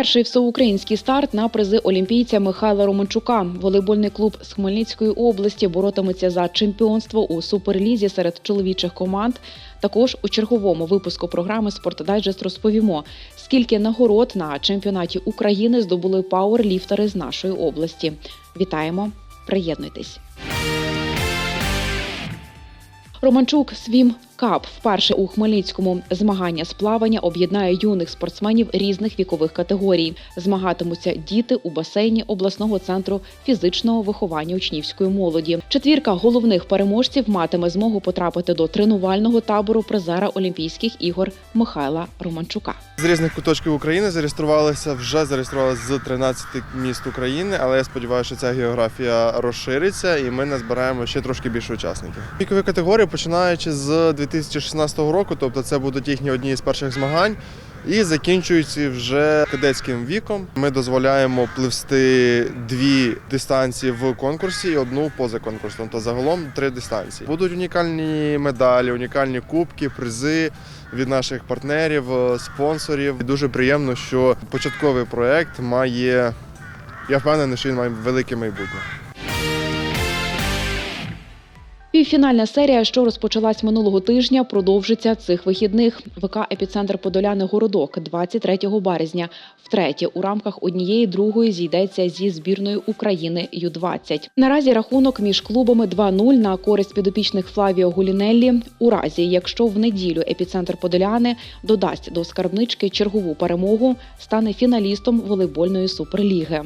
Перший всеукраїнський старт на призи олімпійця Михайла Романчука. Волейбольний клуб з Хмельницької області боротиметься за чемпіонство у суперлізі серед чоловічих команд. Також у черговому випуску програми «Спортдайджест» розповімо, скільки нагород на чемпіонаті України здобули пауерліфтери з нашої області. Вітаємо! Приєднуйтесь! Романчук Свім Кап вперше у Хмельницькому змагання з плавання об'єднає юних спортсменів різних вікових категорій. Змагатимуться діти у басейні обласного центру фізичного виховання учнівської молоді. Четвірка головних переможців матиме змогу потрапити до тренувального табору призера Олімпійських ігор Михайла Романчука. З різних куточків України зареєструвалися, вже зареєструвалися з 13 міст України, але я сподіваюся, що ця географія розшириться і ми назбираємо ще трошки більше учасників. Вікові категорії починаючи з 2016 року, тобто це будуть їхні одні з перших змагань. І закінчуючи вже кадетським віком, ми дозволяємо пливсти дві дистанції в конкурсі і одну поза конкурсом. То загалом три дистанції. Будуть унікальні медалі, унікальні кубки, призи від наших партнерів, е, спонсорів. І Дуже приємно, що початковий проект має. Я впевнений, що він має велике майбутнє. Півфінальна серія, що розпочалась минулого тижня, продовжиться цих вихідних. ВК Епіцентр Подоляни Городок 23 березня. Втретє у рамках однієї другої зійдеться зі збірною України Ю-20. Наразі рахунок між клубами 2-0 на користь підопічних Флавіо Гулінеллі. У разі, якщо в неділю епіцентр Подоляни додасть до скарбнички чергову перемогу, стане фіналістом волейбольної суперліги.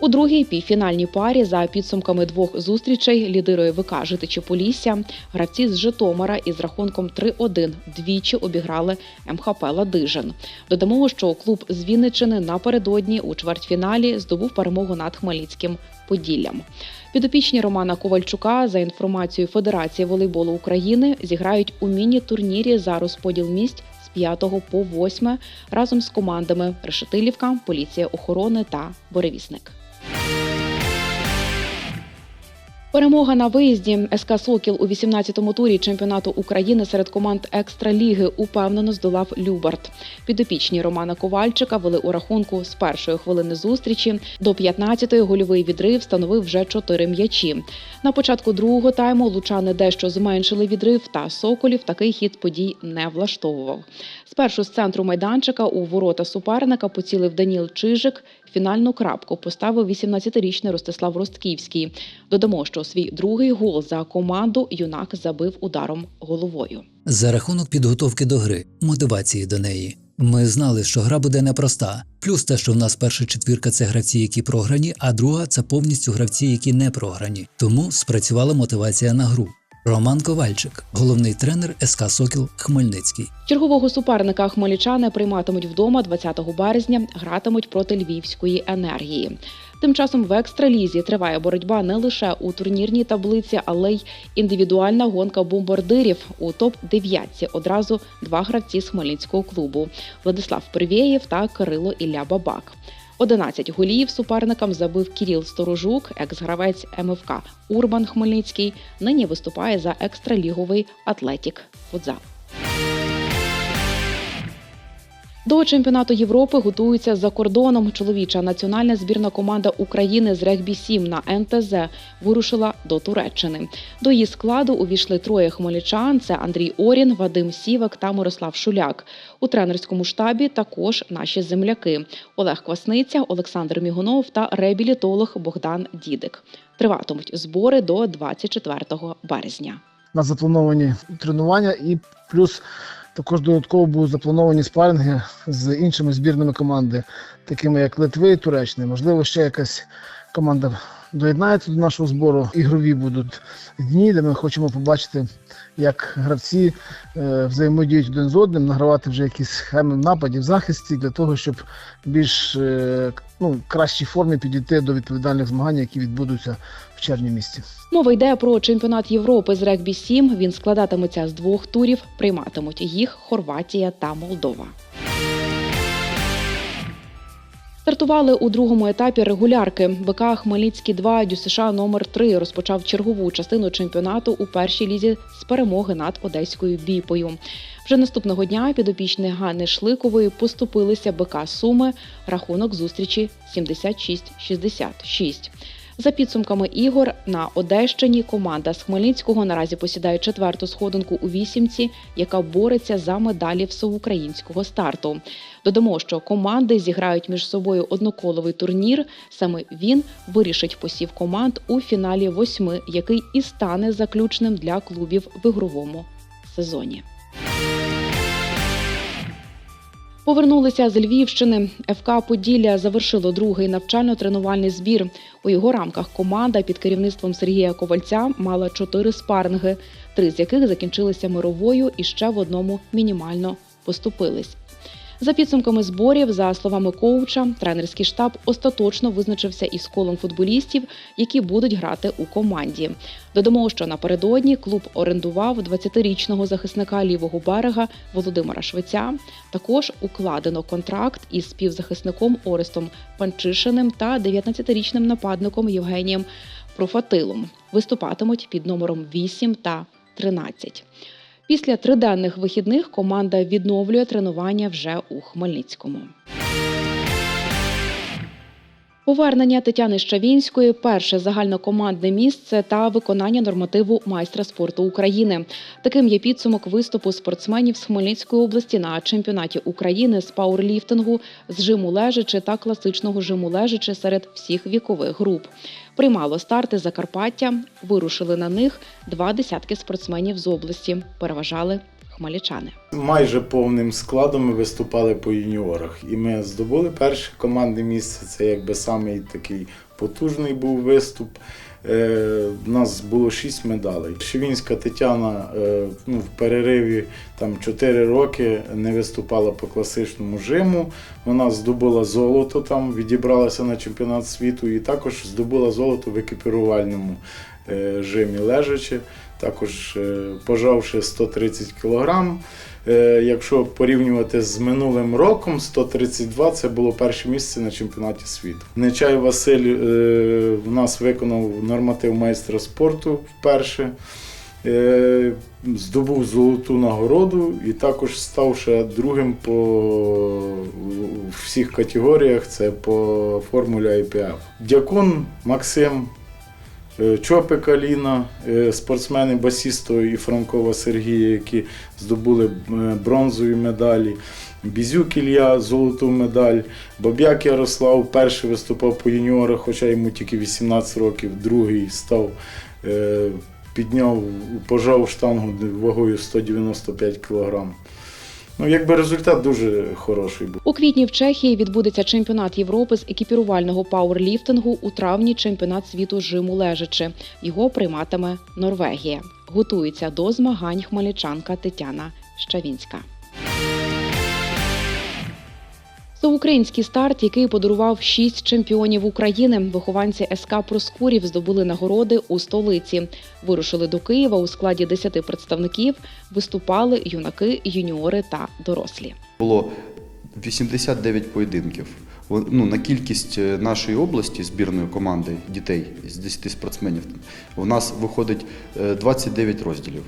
У другій півфінальній парі за підсумками двох зустрічей лідирує ВК Житичі Полісся. Гравці з Житомира із рахунком 3-1 двічі обіграли МХП Ладижин. Додамо, що клуб з Вінничини напередодні у чвертьфіналі здобув перемогу над Хмельницьким Поділлям. Підопічні Романа Ковальчука за інформацією Федерації волейболу України зіграють у міні-турнірі за розподіл місць з 5 по 8 разом з командами Решетилівка, Поліція охорони та Боревісник. Перемога на виїзді СК Сокіл у 18-му турі чемпіонату України серед команд екстраліги упевнено здолав Любарт. Підопічні Романа Ковальчика вели у рахунку з першої хвилини зустрічі. До 15-ї гольовий відрив становив вже чотири м'ячі. На початку другого тайму лучани дещо зменшили відрив, та Соколів такий хід подій не влаштовував. Спершу з центру майданчика у ворота суперника поцілив Даніл Чижик. Фінальну крапку поставив 18-річний Ростислав Ростківський. Додамо, що свій другий гол за команду юнак забив ударом головою. За рахунок підготовки до гри, мотивації до неї. Ми знали, що гра буде непроста. Плюс те, що в нас перша четвірка це гравці, які програні, а друга це повністю гравці, які не програні. Тому спрацювала мотивація на гру. Роман Ковальчик, головний тренер СК Сокіл Хмельницький. Чергового суперника хмельничани прийматимуть вдома 20 березня, гратимуть проти львівської енергії. Тим часом в екстралізі триває боротьба не лише у турнірній таблиці, але й індивідуальна гонка бомбардирів у топ 9 одразу два гравці з хмельницького клубу Владислав Первєєв та Кирило Ілля Бабак. 11 голів суперникам забив Кіріл Сторожук, екс-гравець МФК Урбан Хмельницький. Нині виступає за екстраліговий Атлетік Футзал. До чемпіонату Європи готуються за кордоном. Чоловіча національна збірна команда України з регбі 7 на НТЗ вирушила до Туреччини. До її складу увійшли троє хмельничан: це Андрій Орін, Вадим Сівак та Мирослав Шуляк. У тренерському штабі також наші земляки Олег Квасниця, Олександр Мігунов та реабілітолог Богдан Дідик. Триватимуть збори до 24 березня. на заплановані тренування, і плюс також додатково будуть заплановані спаринги з іншими збірними команди, такими як Литви і Туреччини. Можливо, ще якась команда доєднається до нашого збору. Ігрові будуть дні, де ми хочемо побачити, як гравці е, взаємодіють один з одним, награвати вже якісь схеми в нападі в захисті для того, щоб більш е, ну, кращій формі підійти до відповідальних змагань, які відбудуться в червні місяці. Мова йде про чемпіонат Європи з регбі 7. Він складатиметься з двох турів. Прийматимуть їх Хорватія та Молдова. Стартували у другому етапі регулярки. БК Хмельницький 2 ДЮСШ номер 3 розпочав чергову частину чемпіонату у першій лізі з перемоги над одеською біпою. Вже наступного дня підопічні Ганни Шликової поступилися БК Суми. Рахунок зустрічі 76-66. За підсумками ігор на Одещині команда з Хмельницького наразі посідає четверту сходинку у вісімці, яка бореться за медалі всеукраїнського старту. Додамо, що команди зіграють між собою одноколовий турнір. Саме він вирішить посів команд у фіналі восьми, який і стане заключним для клубів в ігровому сезоні. Повернулися з Львівщини. ФК Поділля завершило другий навчально-тренувальний збір. У його рамках команда під керівництвом Сергія Ковальця мала чотири спаринги, три з яких закінчилися мировою і ще в одному мінімально поступились. За підсумками зборів, за словами коуча, тренерський штаб остаточно визначився із колом футболістів, які будуть грати у команді. Додамо, що напередодні клуб орендував 20-річного захисника лівого берега Володимира Швеця. Також укладено контракт із співзахисником Орестом Панчишиним та 19-річним нападником Євгенієм Профатилом. Виступатимуть під номером 8 та 13. Після триденних вихідних команда відновлює тренування вже у Хмельницькому. Повернення Тетяни Щавінської перше загальнокомандне місце та виконання нормативу майстра спорту України. Таким є підсумок виступу спортсменів з Хмельницької області на чемпіонаті України з пауерліфтингу, з жиму лежачи та класичного жиму лежачи серед всіх вікових груп. Приймало старти Закарпаття, вирушили на них два десятки спортсменів з області. Переважали хмельничани. Майже повним складом ми виступали по юніорах. І ми здобули перше командне місце. Це якби самий такий потужний був виступ. Е, У нас було шість медалей. Шивінська Тетяна е, ну, в перериві там 4 роки не виступала по класичному жиму. Вона здобула золото там, відібралася на чемпіонат світу і також здобула золото в екіпірувальному е, жимі лежачи. Також пожавши 130 кілограм. Е, Якщо порівнювати з минулим роком, 132 це було перше місце на чемпіонаті світу. Нечай Василь е, в нас виконав норматив майстра спорту вперше. Е, Здобув золоту нагороду і також став другим по всіх категоріях. Це по формулі IPF. Дякун Максим Е, Чопик Аліна, е, спортсмени Басісто і Франкова Сергія, які здобули е, бронзові медалі. Бізюк Ілля золоту медаль. Баб'як Ярослав перший виступав по юніорах, хоча йому тільки 18 років, другий став, підняв, пожав штангу вагою 195 кг. Ну, якби результат дуже хороший був. У квітні в Чехії відбудеться чемпіонат Європи з екіпірувального пауерліфтингу. У травні чемпіонат світу жиму лежачи. Його прийматиме Норвегія. Готується до змагань хмельничанка Тетяна Щавінська. Всеукраїнський старт, який подарував шість чемпіонів України. Вихованці СК Проскурів здобули нагороди у столиці. Вирушили до Києва у складі 10 представників. Виступали юнаки, юніори та дорослі. Було 89 поєдинків. Ну, на кількість е, нашої області збірної команди дітей з 10 спортсменів у нас виходить е, 29 розділів.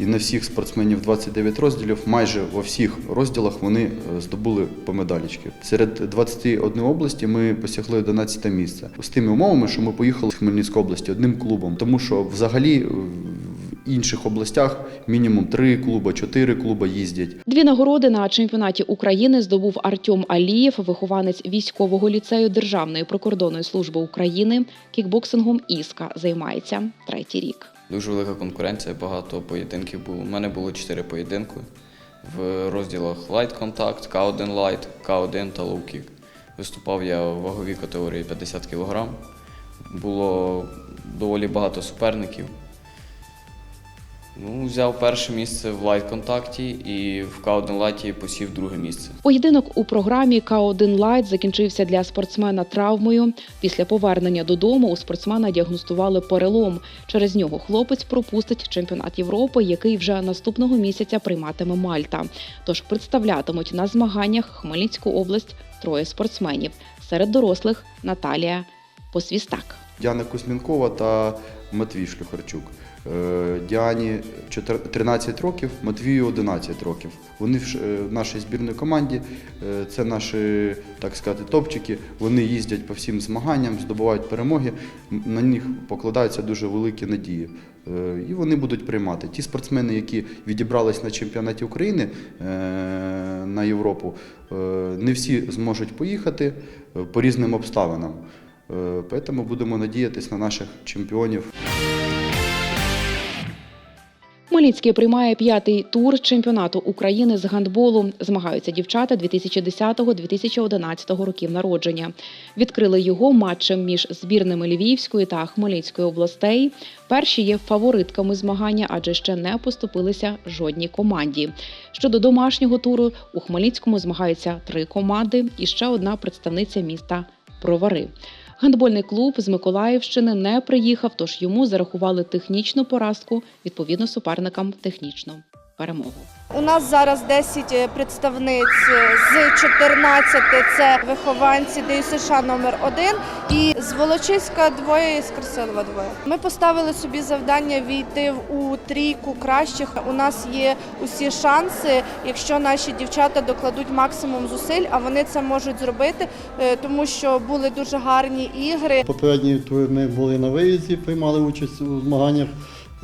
І на всіх спортсменів 29 розділів, майже во всіх розділах вони е, здобули по медалічки. Серед 21 області ми посягли 11 місце. З тими умовами, що ми поїхали з Хмельницької області одним клубом, тому що взагалі е, в інших областях мінімум 3 клуба, 4 клуба їздять. Дві нагороди на чемпіонаті України здобув Артем Алієв, вихованець військового ліцею Державної прикордонної служби України. Кікбоксингом Іска займається третій рік. Дуже велика конкуренція, багато поєдинків було. У мене було 4 поєдинки в розділах Light Contact, K1 Light, K1 та Low Kick. Виступав я в ваговій категорії 50 кг. Було доволі багато суперників. Ну, взяв перше місце в Light контакті і в K1 Light посів друге місце. Поєдинок у програмі К1 Лайт закінчився для спортсмена травмою. Після повернення додому у спортсмена діагностували перелом. Через нього хлопець пропустить чемпіонат Європи, який вже наступного місяця прийматиме Мальта. Тож представлятимуть на змаганнях Хмельницьку область троє спортсменів: Серед дорослих Наталія Посвістак. Діана Кузьмінкова та Матвій Шлюхарчук. Е, Діані 4 13 років, Матвію 11 років. Вони е, в нашій збірній команді, е, це наші, так сказати, топчики. Вони їздять по всім змаганням, здобувають перемоги. На них покладаються дуже великі надії. І вони будуть приймати. Ті спортсмени, які відібрались на чемпіонаті України на Європу, не всі зможуть поїхати по різним обставинам. Тому будемо надіятися на наших чемпіонів. Хмельницький приймає п'ятий тур чемпіонату України з гандболу. Змагаються дівчата 2010-2011 років народження. Відкрили його матчем між збірними Львівської та Хмельницької областей. Перші є фаворитками змагання, адже ще не поступилися жодній команді. Щодо домашнього туру, у Хмельницькому змагаються три команди і ще одна представниця міста Провари. Гандбольний клуб з Миколаївщини не приїхав, тож йому зарахували технічну поразку відповідно суперникам технічну перемогу. У нас зараз 10 представниць з 14 – це вихованці ДЮСШ номер 1 і з Волочиська двоє і з Красилова двоє. Ми поставили собі завдання війти в- у трійку кращих. У нас є усі шанси, якщо наші дівчата докладуть максимум зусиль, а вони це можуть зробити, е, тому що були дуже гарні ігри. Попередні тури ми були на виїзді, приймали участь у змаганнях.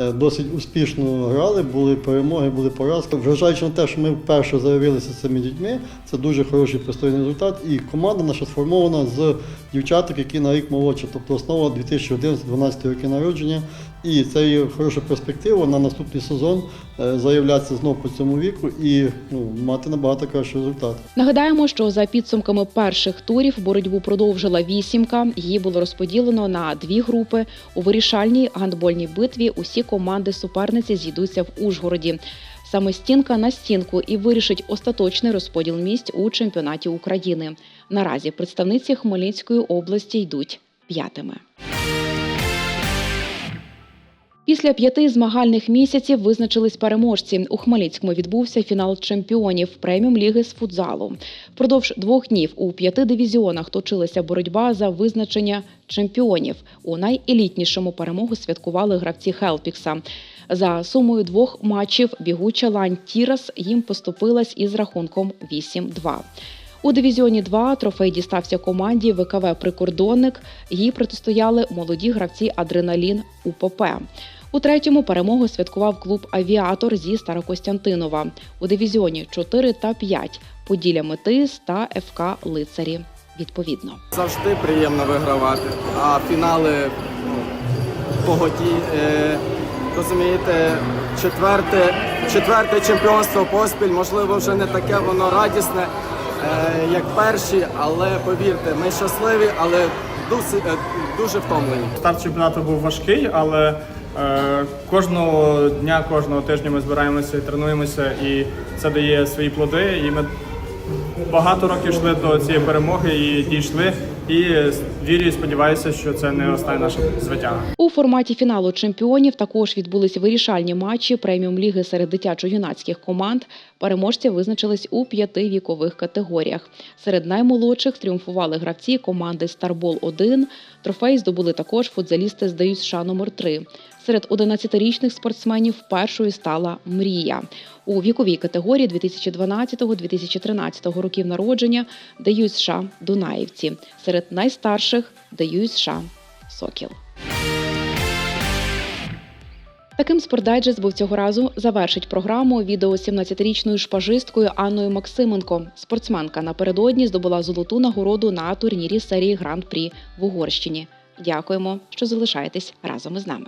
Е, Досить успішно грали, були перемоги, були поразки. Вважаючи на те, що ми вперше заявилися цими дітьми, це дуже хороший пристойний результат. І команда наша сформована з дівчаток, які на рік молодші, тобто основа 2011-2012 роки народження. І це є хороша перспектива на наступний сезон е, заявлятися знову по цьому віку і ну, мати набагато кращий результат. Нагадаємо, що за підсумками перших турів боротьбу продовжила вісімка. Її було розподілено на дві групи. У вирішальній гандбольній битві усі команди суперниці зійдуться в Ужгороді. Саме стінка на стінку і вирішить остаточний розподіл місць у чемпіонаті України. Наразі представниці Хмельницької області йдуть п'ятими. Після п'яти змагальних місяців визначились переможці. У Хмельницькому відбувся фінал чемпіонів преміум ліги з футзалу. Впродовж двох днів у п'яти дивізіонах точилася боротьба за визначення чемпіонів. У найелітнішому перемогу святкували гравці Хелпікса. За сумою двох матчів бігуча лань Тірас їм поступилась із рахунком 8-2. У дивізіоні 2 трофей дістався команді ВКВ Прикордонник. Їй протистояли молоді гравці Адреналін УПП. У третьому перемогу святкував клуб Авіатор зі Старокостянтинова. У дивізіоні 4 та 5 Поділля Метис та ФК Лицарі. Відповідно. Завжди приємно вигравати, а фінали ну, погоді. Е, розумієте, четверте, четверте чемпіонство поспіль, можливо, вже не таке воно радісне, як перші, але повірте, ми щасливі, але дуже, е, дуже втомлені. Старт чемпіонату був важкий, але е, кожного дня, кожного тижня ми збираємося і тренуємося, і це дає свої плоди. І ми багато років йшли до цієї перемоги і дійшли. І вірю і сподіваюся, що це не остання наша звитяга. У форматі фіналу чемпіонів також відбулись вирішальні матчі преміум ліги серед дитячо-юнацьких команд. Переможці визначились у п'яти вікових категоріях. Серед наймолодших тріумфували гравці команди Старбол 1 Трофей здобули також футзалісти з ДЮСШ номер 3 Серед 11-річних спортсменів першою стала Мрія. У віковій категорії 2012-2013 років народження ДЮСШ США Дунаївці. Серед найстарших ДЮСШ США Сокіл. Таким спортдайджест був цього разу завершить програму відео 17-річною шпажисткою Анною Максименко. Спортсменка напередодні здобула золоту нагороду на турнірі серії Гран-прі в Угорщині. Дякуємо, що залишаєтесь разом із нами.